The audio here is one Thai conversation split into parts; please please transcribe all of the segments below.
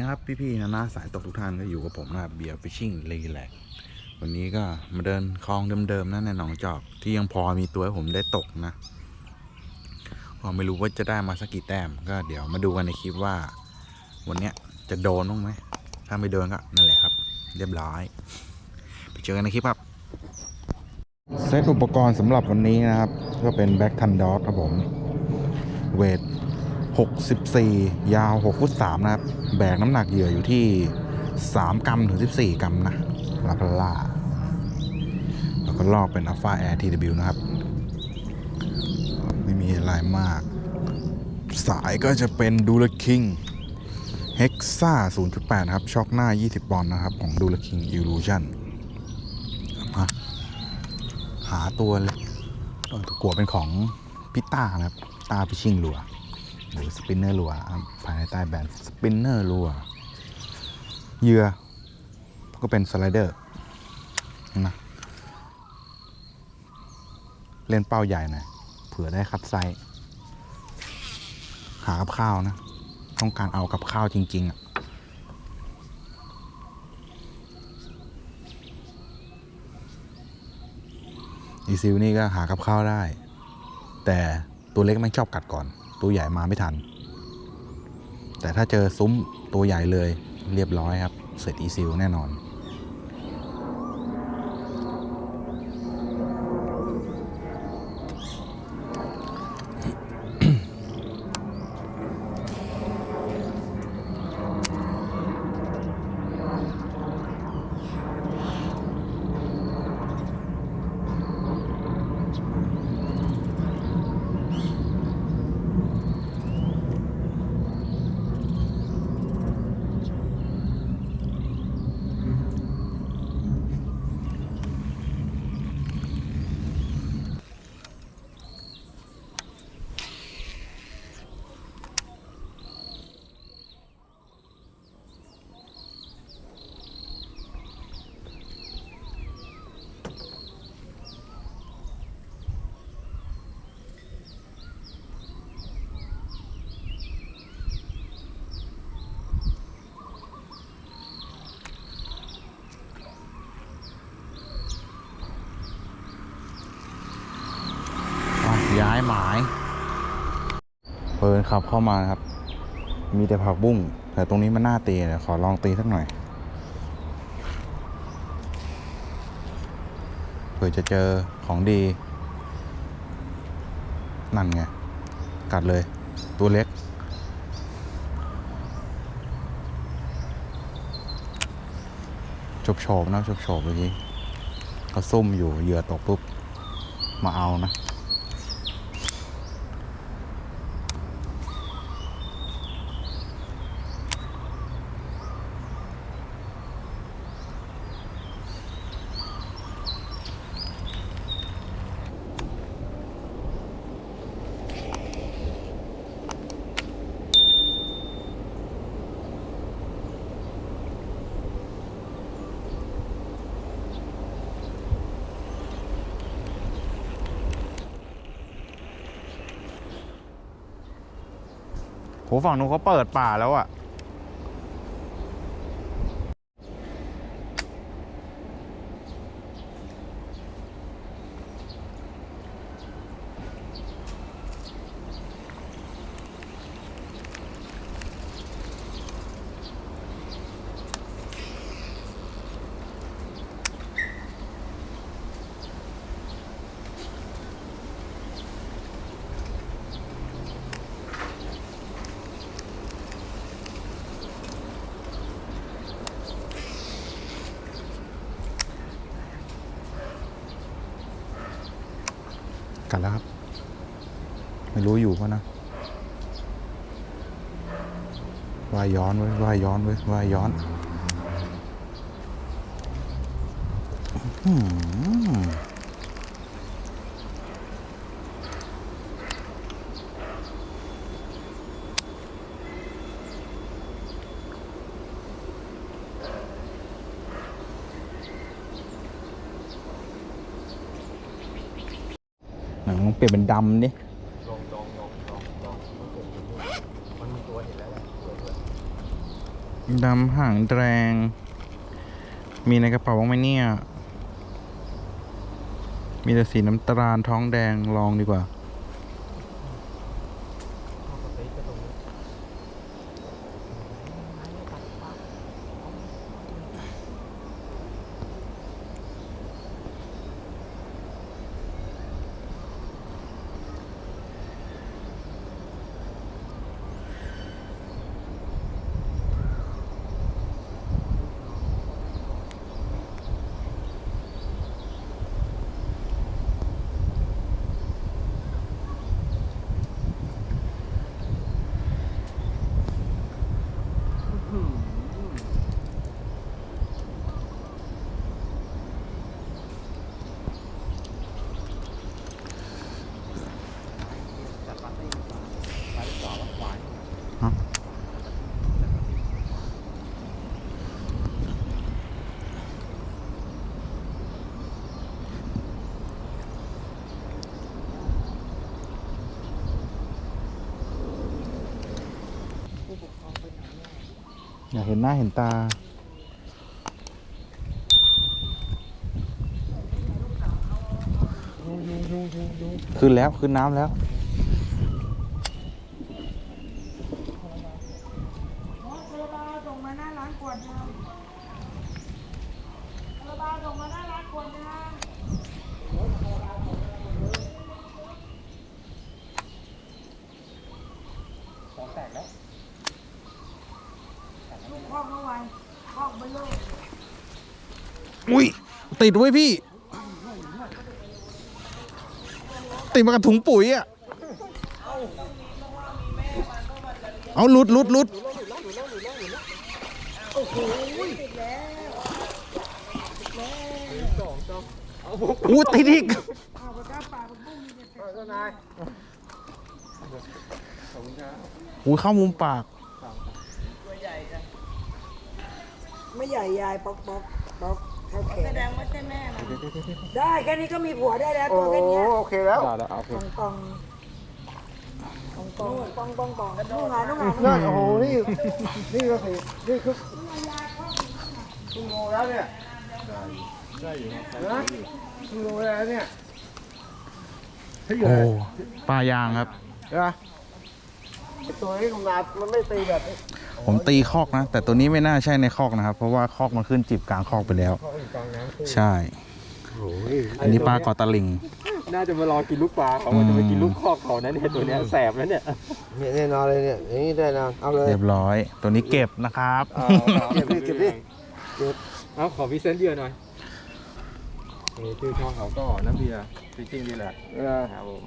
นะครับ พี่ๆนะนะสายตกทุกท่านก็อยู่กับผมนะครับเบียร์ฟิชชิ่งรีแลกวันนี้ก็มาเดินคลองเดิมๆนะในหนองจอกที่ยังพอมีตัวให้ผมได้ตกนะก็ไม่รู้ว่าจะได้มาสักกี่แต้มก็เดี๋ยวมาดูกันในคลิปว่า วันเนี้ยจะโดนบ้างไหมถ้าไม่โดนก็นั่นแหละครับ เรียบร้อย ไปเจอกันในคลิปครับเซตอุปกรณ์สำหรับวันนี้นะครับ ก็เป็นแบ็กทันดอสครับผมเวท 64 ยาว 6 ฟุต 3 นะครับ แบกน้ำหนักเหยื่ออยู่ที่ 3 กรัมถึง 14 กรัมนะลาพล่าแล้วก็ลอกเป็น Alpha Air TW นะครับ ไม่มีอะไรมาก สายก็จะเป็น d u l a King Hexa 0.8 นะครับ ช็อคหน้า 20 ปอนด์นะครับ ของ d u l a King Illusion มาหาตัวเลยเออตะกัวเป็นของพิต้านะครับ ตาพิชิงหลัว หรือสปินเนอร์ลัวภายในใต้แบรนด์สปินเนอร์ลัวเหยื่อก็เป็นสไลเดอร์นะเล่นเป้าใหญ่หน่อยเผื่อได้คัดไซส์หากับข้าวนะ ต้องการเอากับข้าวจริง ๆ อะอีซิลนี่ก็หากับข้าวได้ แต่ตัวเล็กไม่ชอบกัดก่อน ตัวใหญ่มาไม่ทัน แต่ถ้าเจอซุ้มตัวใหญ่เลยเรียบร้อยครับ เสร็จอีซิลแน่นอน อะย้าย หมายเปิดขับเข้ามาครับ มีแต่ผักบุ้ง แต่ตรงนี้มันน่าตีเดี๋ยวขอลองตีสักหน่อยเผื่อจะเจอของดี นั่นไง กัดเลย ตัวเล็กชบโฉบๆนะชบโฉบๆเมื่อกี้เขาซุ่มอยู่เหยื่อตกปุ๊บ มาเอานะ โหฝั่งนู้นเขาเปิดป่าแล้วอะ กัดแล้วครับ ไม่รู้อยู่ปะนะว่ายย้อนไว้ว่ายย้อนไว้ว่ายย้อนอืม เปลี่ยนเป็นดำดิลองลองลองลองลองมันมีตัวเห็นแล้วแหละตัวด้วยดำห่างแดง มีในกระเป๋าบ้างไหมเนี่ย มีแต่สีน้ำตาลท้องแดงลองดีกว่า อยาก เห็นหน้าเห็นตา ขึ้นแล้วขึ้นน้ำแล้ว ระบาส่งมาหน้าร้านขวดนึงระบาส่งมาหน้าร้านขวดนึงลูกคอกเมื่อวานคอกเบลอ อุ้ยติดไว้พี่ ติดมากับถุงปุ๋ยอะ เอาหลุดหลุดหลุดอู้ติดอีกเอากระจ้าป่าบุ้งบุ้งนี่เนี่ยอู้เข้ามุมปาก ไม่ใหญ่ยายป๊อกป๊อกป๊อก เท่าแขนแสดงว่าใช่แม่มันได้แค่นี้ก็มีผัวได้แล้วตัวแค่เนี้ยโอเคแล้วปองปองปองปองปองปองปองนุ่งหานุ่งหานั่นโอ้โหนี่นี่ก็สินี่คือครึ่งโลแล้วเนี่ยได้อยู่นะครึ่งโลแล้วเนี่ยถ้าอยู่โอ้ไหนปลายางครับใช่ไหมไอ้ตัวนี้ของนามันไม่ตีแบบนี้ ผมตีคอกนะ แต่ตัวนี้ไม่น่าใช่ในคอกนะครับ เพราะว่าคอกมันขึ้นจีบกลางคอกไปแล้วเขาอยู่กลางน้ำใช่โอ้ยอันนี้ปลากอตะลิง น่าจะมารอกินลูกปลาเขาอืมจะไปกินลูกคอกเขานะเนี่ยตัวเนี้ยแสบแล้วเนี่ยเนี่ยแน่นอนเลยเนี่ยอย่างนี้ได้นอนเอาเลย เรียบร้อย ตัวนี้เก็บนะครับ เก็บดิเก็บดิ เอาขอพรีเซนต์เดียวหน่อยนี่ชื่อช่องเขาก็น้ำเบียร์ฟิชชิ่งดีแหละเออ ครับผม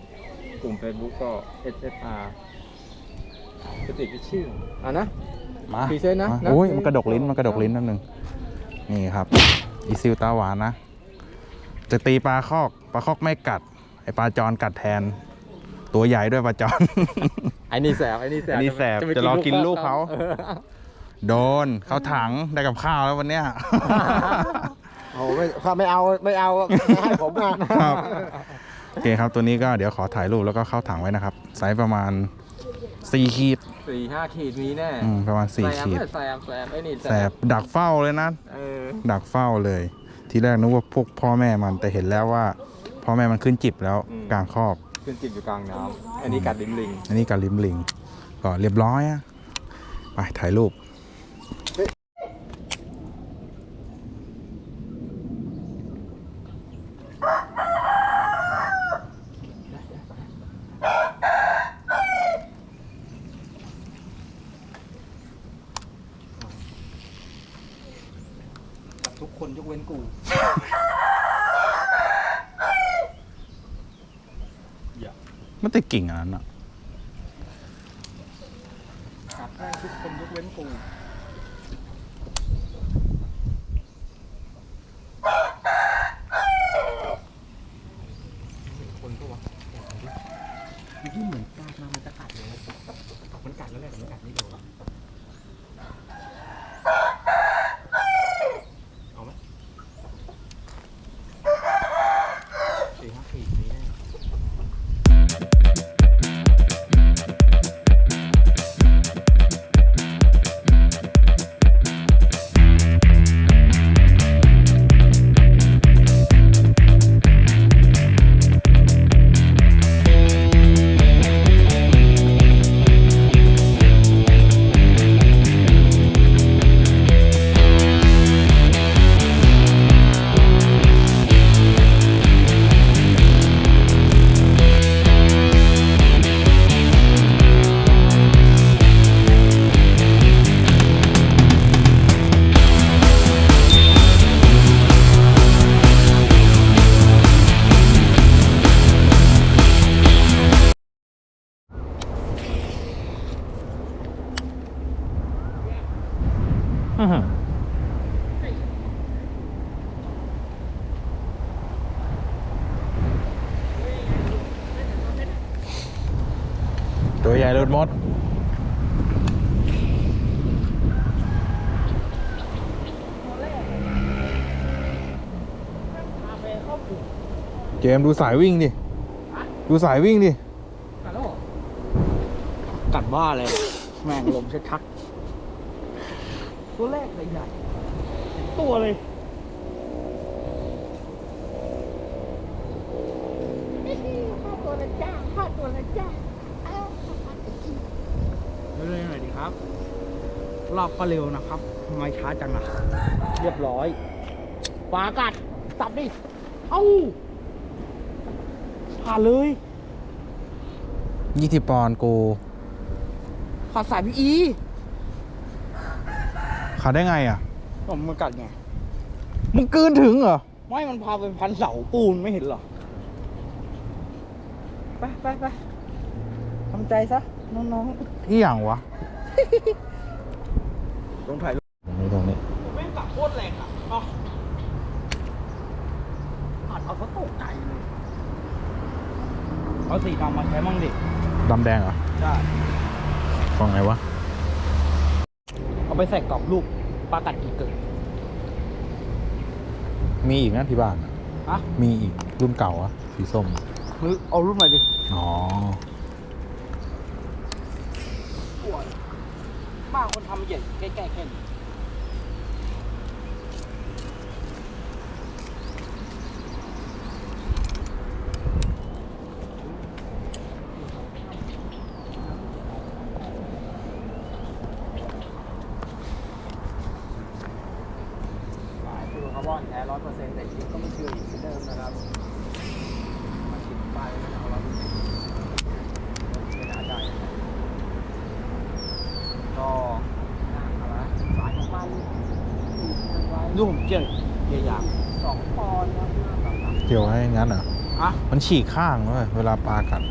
กลุ่ม Facebook ก็ SFR สติฟิชชิ่งอะนะ มาพรีเซนต์นะมานะโอ้ยมันกระดกลิ้นมันกระดกลิ้นนิดนึงนี่ครับ อีซิลตาหวานนะ จะตีปลาคอกปลาคอกไม่กัด ไอปลาจรกัดแทน ตัวใหญ่ด้วยปลาจรไอ้นี่แสบไอ้นี่แสบไอ้นี่แสบไปจะรอกินลูกเขา ออโดนเข้าถังได้กับข้าวแล้ววันเนี้ย โอ้โหไม่ถ้าไม่เอาไม่เอาไม่ให้ผมอะ ครับ โอเคครับตัวนี้ก็เดี๋ยวขอถ่ายรูปแล้วก็เข้าถังไว้นะครับ ไซส์ประมาณ 4ขีดสี่ห้าขีดมีแน่อืมประมาณแส4บขีดเนี่ยแสบแสบไอ้นี่แสบดักเฝ้าเลยนะเออดักเฝ้าเลย ทีแรกนึกว่าพวกพ่อแม่มันแต่เห็นแล้วว่าพ่อแม่มันขึ้นจิบแล้วกลางคอกขึ้นจิบอยู่กลางน้ำอันนี้กัดลิ้นลิง อันนี้กับลิมลิงก็เรียบร้อยอะไปถ่ายรูป ทุกคนยกเว้นกู มันติด กิ่งอันนั้นอะกับได้ทุกคนยกเว้นกู เจมส์ดูสายวิ่งดิ ดูสายวิ่งดิ กัดบ้าเลย แม่งลมชัดๆตัวแรกเลยใหญ่ตัวเลยตัวละจ้าพาตัวละจ้าเอ้าเรื่อยๆหน่อยดีครับ รอบก็เร็วนะครับทำไมช้าจังอะ เรียบร้อยปลากัด ตับดิ เอ้า ผ่านเลยยี่สิบปอนด์กูผ่านสายพี่อีขาได้ไงอะผมมันกัดไงมึงกลืนถึงเหรอ ไม่มันพาไปพันเสาปูนไม่เห็นเหรอ ไปไปไปทำใจซะ น้องที่อย่างวะๆลงถ่ายรูปตรงนี้ตรงนี้แม่งกัดโคตรแรงอะเอากัดเอาเขาตกใจเลย เอาสีดำมาใช้มั่งดิดำแดงเหรอใช่ฟังไงวะ เอาไปใส่กรอบลูกปลากัดอีกเกิดมีอีกนะที่บ้านอะอะมีอีกรุ่นเก่าอะสีส้มหรือเอารุ่นใหม่ดิอ๋อบ้าคนทำใหญ่ใกล้ๆแค่นี้สายฟิวคาร์บอนแท้ร้อยเปอร์เซ็นต์แต่ชิปก็ไม่เชื่ออีกเหมือนเดิมนะครับ มาชิปไปไม่เอาร้อยเปอร์เซ็นต์ไม่น่าได้นะครับก็อะไรนะสายของมัน ลูกผมเจอเยียางสองปอนด์ครับหน้าต่ำเกี่ยวให้งั้นเหรอๆอะมันฉีกข้างเลยเวลาปลากัด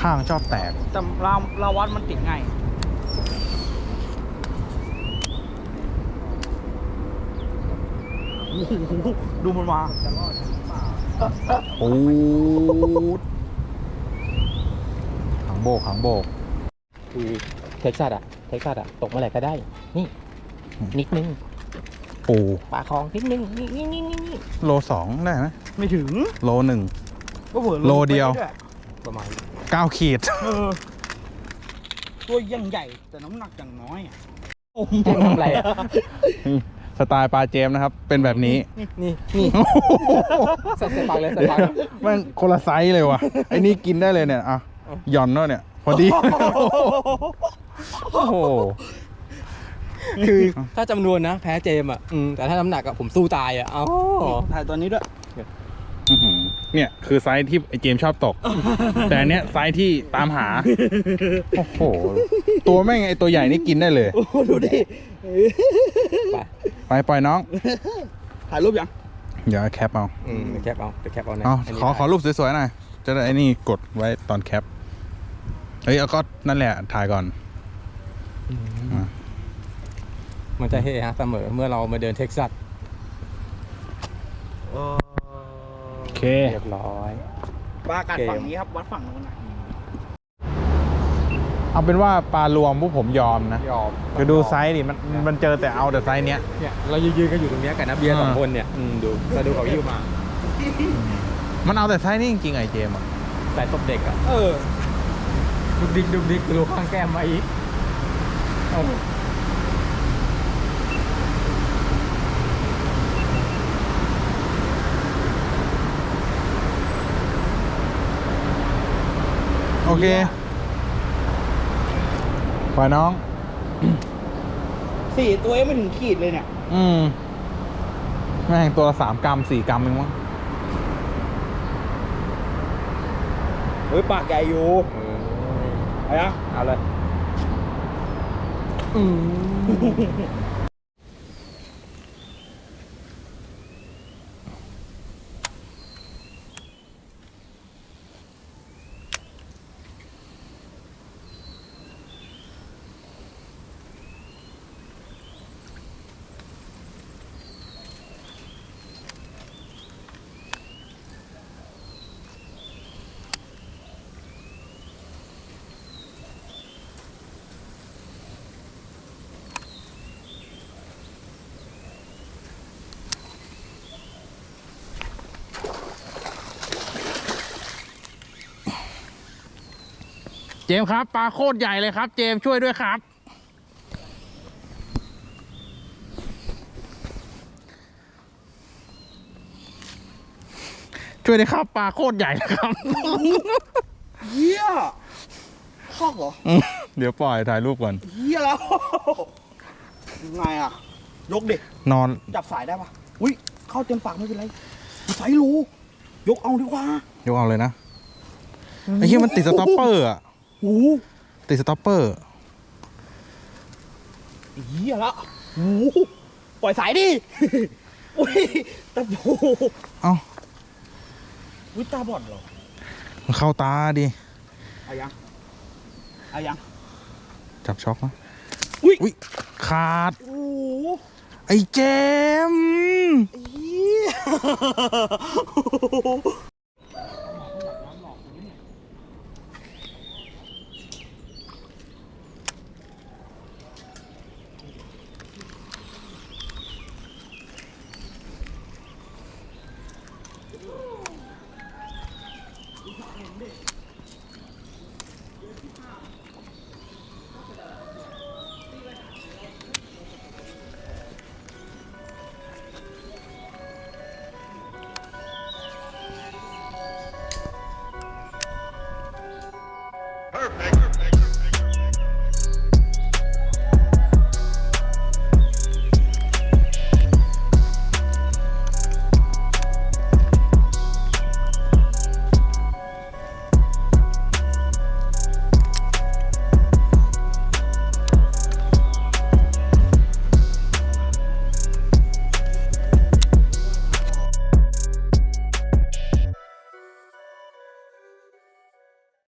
ข้างชอบแตก แต่เราเราวัดมันติดไงโอ้โหดูมันมาปูดขังโบกขังโบกคือเท็กซัสอะเท็กซัสอะตกเมื่อไหร่ก็ได้ นี่ นิดนึง ปูปลาคลองนิดนึงนี่นี่นี่นี่โลสองได้ไหมไม่ถึงโลหนึ่งก็เผื่อโลเดียวไปไประมาณเก้าขีดเออตัวยังใหญ่แต่น้ำหนักอย่างน้อยอะแจ้งทำอะไรอะสไตล์ปลาเจมส์นะครับ เป็นแบบนี้ นี่นี่ใส่ใส่ปากเลยใส่ปากเลยแมันคนละไซส์เลยว่ะไอ้นี่กินได้เลยเนี่ยอะหย่อนเนาะเนี่ย พอดี โอ้โห คือถ้าจำนวนนะ แพ้เจมส์อะอืมแต่ถ้าน้ำหนักอะผมสู้ตายอะเอ้าถ่ายตัวนี้ด้วยอื้อหือเนี่ยคือไซส์ที่ไอ้เจมส์ชอบตก แต่อันเนี้ยไซส์ที่ตามหา โอ้โห ตัวแม่งไอ้ตัวใหญ่นี่กินได้เลย โอ้ดูดิไปไปปล่อยน้อง ถ่ายรูปยังเดี๋ยวแคปเอาอืมเดี๋ยวแคปเอาเดี๋ยวแคปเอานะเอานนี้ขอขอรูปสวยๆหน่อย จะได้ไอ้นี่กดไว้ตอนแคป เฮ้ยเอาก็นั่นแหละถ่ายก่อนอื มอะมันจะเฮฮะเสมอเมื่อเรามาเดินเท็กซัสโอเค เรียบร้อยปลากัดเกมฝั่งนี้ครับ วัดฝั่งนู้นนะเอาเป็นว่าปลารวมพวกผมยอมนะยอมคือดูไซส์ดิมันมันเจอแต่เอาแต่ไซส์เนี้ย เนี่ยเรายืนๆกันอยู่ตรงเนี้ยกับนักเบียร์อ่าสองคนเนี่ยอืมดูเราดูเขายิ้วมา มันเอาแต่ไซส์นี้จริงๆไอ้เจมส์อะใส่ตบเด็กอะเออ ดุกดิกดุกดิกดูข้างแก้มมาอีก เอา โอเคปล่อยน้อง สี่ตัวยังไม่ถึงขีดเลยเนี่ย อืม แม่งตัวละสามกรัมสี่กรัมเองมั้งเฮ้ยปากใหญ่อยู่เออเอายังเอาเลย อืม จมส์ครับปลาโคตรใหญ่เลยครับ เจมส์ช่วยด้วยครับ ช่วยด้วยครับปลาโคตรใหญ่เลยครับเฮียคอกเหรอเดี๋ยวปล่อยถ่ายรูปก่อนเฮียแล้วยังไงอะ ยกดินอนจับสายได้ปะอุ้ยเข้าเต็มปากไม่เป็นไรสายรูยกเอาดีกว่า ยกเอาเลยนะไอ้เหี้ยมันติดสต็อปเปอร์อะ โอ้ติดสต็อปเปอร์เฮียแล้วโอ้ปล่อยสายดิอุ้ยตะโบเอ้าอุ้ยตาบอดเหรอมันเข้าตาดิเอายังเอายังจับช็อกนะอุ๊ยอุ๊ยขาดโอ้ไอ้เจมส์เฮีย